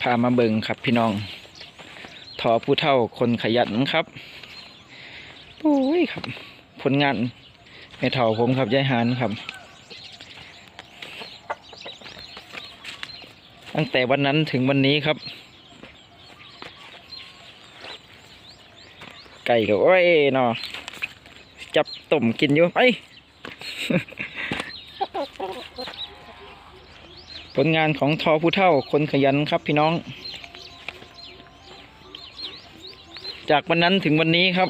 พามาเบิงครับพี่น้อง ทอผู้เท่าคนขยันครับโอ้ยครับ ผลงานแม่เท่าผมครับยายหานครับ ตั้งแต่วันนั้นถึงวันนี้ครับ ไก่ก็โอ้ยเนาะจับต้มกินอยู่ไป ผลงานของทอผู้เท่าคนขยันครับพี่น้อง จากวันนั้นถึงวันนี้ครับ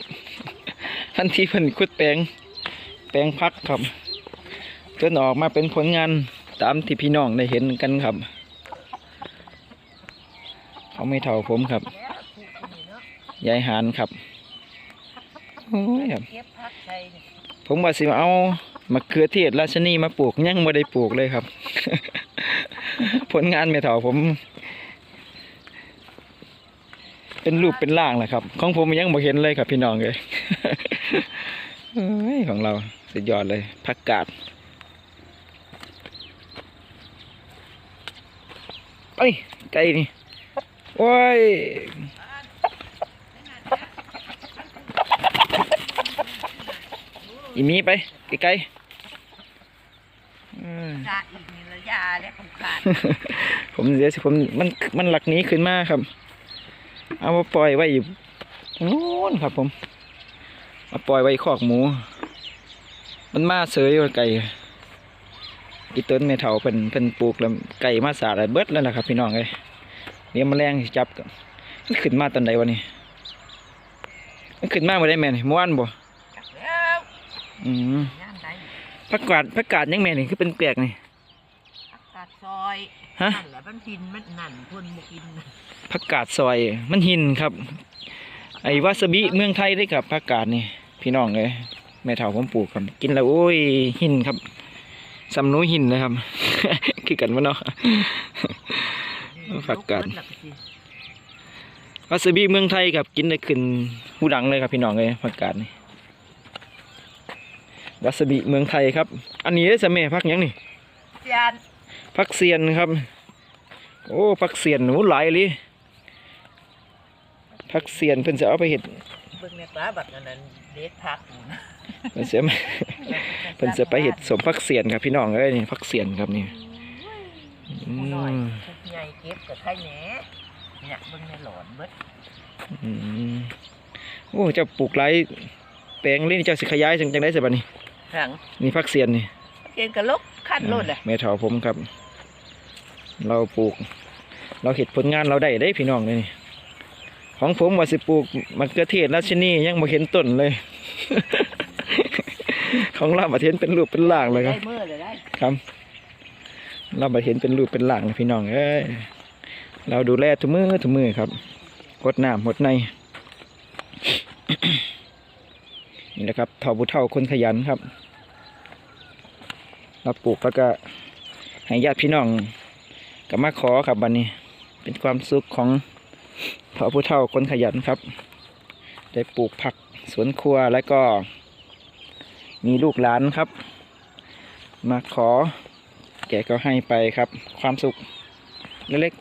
ทันทีเพิ่นคุดแปลง แปลงพักครับจนออกมาเป็นผลงานตามที่พี่น้องได้เห็นกันครับ เขาไม่เท่าผมครับยายหานครับโอ้ยครับเก็บพักใส่นี่ผมว่าสิมาเอามะเขือเทศราชนีมาปลูกยังไม่ได้ปลูกเลยครับ ผลงานไม่เท่าผม เป็นรูปเป็นร่างแหละครับ ของผมยังไม่เห็นเลยครับพี่น้องเลยเฮ้ยของเราสุดยอดเลยผักกาดเอ้ยไก่นี่โอ้ยอีมีไปไกลๆอืม กะอีกนี่ละยาและของขาดผมเดี๋ยวสิผมมันมันหลักหนี้ขึ้นมาครับ เอามาปล่อยไว้อยู่ตรงนู้นครับ ผมมาปล่อยไว้คอกหมู มันมาเสยว่าไก่อีต้นเมทัลเป็นเป็นปลูกแล้วไก่มาสาดเบิดแล้วนะครับ พี่น้องเลยเดี๋ยวแมลงสิจับกันมันขึ้นมาตอนใดวะนี่มันขึ้นมาเมื่อไดแม่นี่เมื่อวานบ่จักแล้วอืมย่านใด ผักกาดผักกาดยังแม่นี่คือเป็นแปลกนี่อากาศซอยฮะนั่นแหละมันพินมันนั่นคนบ่กินผักกาดซอย มันหินครับ ไอ้วาซาบิเมืองไทยได้กับผักกาดนี่ พี่น้องเลยแม่เฒ่าผมปลูกครับ กินแล้วโอ้ยหินครับสำนูหินเลยครับ คือกันวะเนาะ ผักกาดลุเบิแล้วสิวาซาบิเมืองไทยครับกินได้ขึ้นหูดังเลยครับพี่น้องเลยผักกาดนี่ วาซาบิเมืองไทยครับ อันนี้ได้สะแมัผักหยังนี่เสียนผักเสียนครับ โอ้ผักเสียนหนูหลายเลยผักเสียนเพิ่นจะเอาไปเห็ดเบิ่งแม่ปลาบักอันนั้นเด็ดพักอยู่นะเพิ่นเสียเพิ่นจะไปเห็ดสมผักเสียนครับพี่น้องเอ้ยนี่ผักเสียนครับนี่อืผู้น้อยมผู้ใหญ่เก็บกับไข่แหน่เนี่ยเบิ่งในหลอนเบิดอืมโอ้เจ้าปลูกไรแปลงเล่นเจ้าสิขยายจังจังได้สิบัดนี้ หังนี่ผักเสียนนี่เกณฑ์กะลกขั้นโลดแหละแม่เฒ่าผมครับ เราปลูก เราเห็ดผลงานเราได้ได้พี่น้องเลยนี่ของผมว่าสิปลูกมะเขือเทศราชนียังบ่เห็นต้นเลย ของเราบัดเห็นเป็นรูปเป็นร่างเลยครับได้มือเลยได้ครับ เราบัดเห็นเป็นรูปเป็นร่างเลยพี่น้องเอ้ยเราดูแลทุกมือทุกมือครับหดน้ำหดใน นี่แหละครับเท่าผู้เท่าคนขยันครับเราปลูกแล้วก็ให้ญาติพี่น้องก็มาขอครับบันนี้ เป็นความสุขของเท่าผู้เท่าคนขยันครับ ได้ปลูกผักสวนครัวแล้วก็ มีลูกหลานครับ มาขอ แกก็ให้ไปครับ ความสุขเล็ก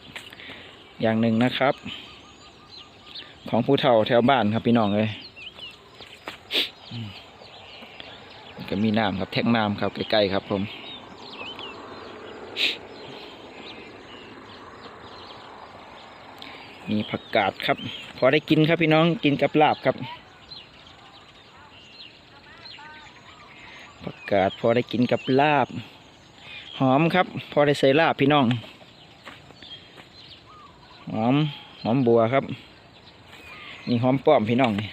ๆอย่างหนึ่งนะครับ ของผู้เฒ่าแถวบ้านครับพี่น้องเลย ก็มีน้ำครับแท่งน้ำครับใกล้ๆครับ ผมมีผักกาดครับ พอได้กินครับพี่น้องกินกับลาบครับผักกาดพอได้กินกับลาบ หอมครับ พอได้ใส่ลาบพี่น้อง หอมหอมบัวครับนี่หอมป้อมพี่น้องนี่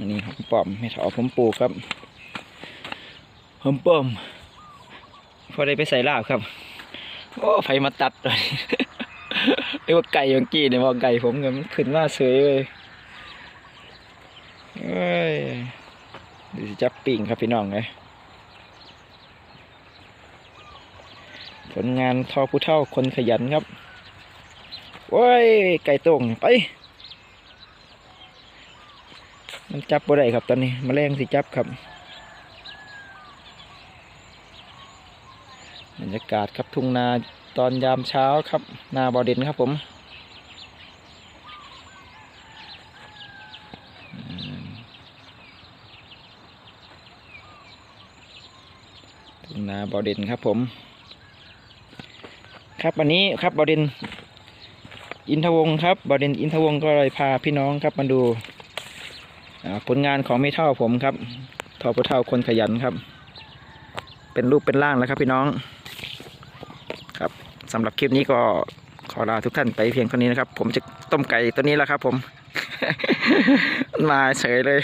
อันนี้หอมป้อมไม่ถอผมปลูกครับหอมป้อมพอได้ไปใส่ลาบครับโอ้ไฟมาตัดเลยเรียกว่าไก่เมื่อกี้เนี่ยว่าไก่ผมเนี่ยมันขึ้นมาเสยเลยเอ้ยดี๋ยวสิจับปิ่งครับพี่น้องเลยผลงานทอผู้เท่าคนขยันครับโอ้ยไก่ตรงไป มันจับบ่ได้ครับตอนนี้มแมลงสิจับครับบรรยากาศครับทุ่งนาตอนยามเช้าครับ นาบอดินครับผมทุ่งนาบอดินครับผม ครับวันนี้ครับบอดินอินทวงศ์ครับบอดินอินทวงศ์ก็เลยพาพี่น้องครับมาดู ผลงานของไม่เท่าผมครับทอผู้เท่าคนขยันครับ เป็นรูปเป็นร่างแล้วครับพี่น้อง ครับสำหรับคลิปนี้ก็ขอลาทุกท่านไปเพียงเท่านี้นะครับ ผมจะต้มไก่ตัวนี้แล้วครับ ผม มาเฉยเลย